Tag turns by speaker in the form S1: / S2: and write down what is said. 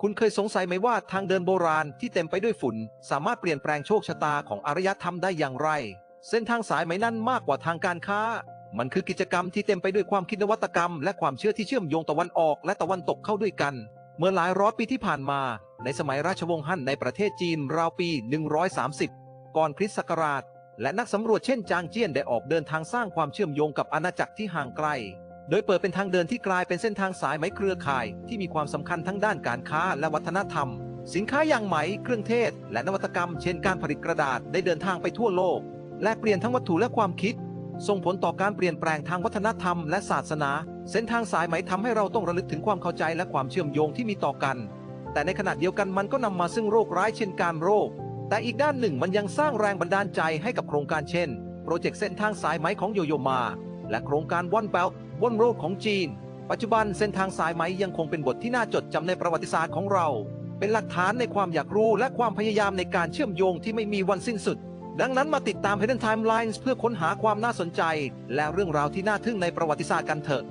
S1: คุณเคยสงสัยไหมว่าทางเดินโบราณที่เต็มไปด้วยฝุ่น สามารถเปลี่ยนแปลงโชคชะตาของอารยธรรมได้อย่างไร เส้นทางสายไหมนั้นมากกว่าทางการค้า มันคือกิจกรรมที่เต็มไปด้วยความคิดนวัตกรรม และความเชื่อที่เชื่อมโยงตะวันออกและตะวันตกเข้าด้วยกัน เมื่อหลายร้อยปีที่ผ่านมา ในสมัยราชวงศ์ฮั่นในประเทศจีนราวปี 130 ก่อนคริสต์ศักราช และนักสำรวจเช่นจางเจี้ยนได้ออกเดินทางสร้างความเชื่อมโยงกับอาณาจักรที่ห่างไกล โดยเปิดเป็นทางเดินที่กลายเป็นเส้นทางสายไหมเครือข่าย ที่มีความสำคัญทั้งด้านการค้าและวัฒนธรรม สินค้าอย่างไหม เครื่องเทศ และนวัตกรรม เช่นการผลิตกระดาษได้เดินทางไปทั่วโลก และเปลี่ยนทั้งวัตถุและความคิด ส่งผลต่อการเปลี่ยนแปลงทางวัฒนธรรมและศาสนา เส้นทางสายไหมทำให้เราต้องระลึกถึงความเข้าใจและความเชื่อมโยงที่มีต่อกัน แต่ในขณะเดียวกันมันก็นำมาซึ่งโรคร้ายเช่นการโรค แต่อีกด้านหนึ่งมันยังสร้างแรงบันดาลใจให้กับโครงการเช่น โปรเจกต์เส้นทางสายไหมของโยโยมา และโครงการวันเบล บนโลกของจีน ปัจจุบันเส้นทางสายไหมยังคงเป็นบทที่น่าจดจำในประวัติศาสตร์ของเรา เป็นหลักฐานในความอยากรู้และความพยายามในการเชื่อมโยงที่ไม่มีวันสิ้นสุด ดังนั้นมาติดตาม Hidden Timelines เพื่อค้นหาความน่าสนใจ และเรื่องราวที่น่าทึ่งในประวัติศาสตร์กันเถอะ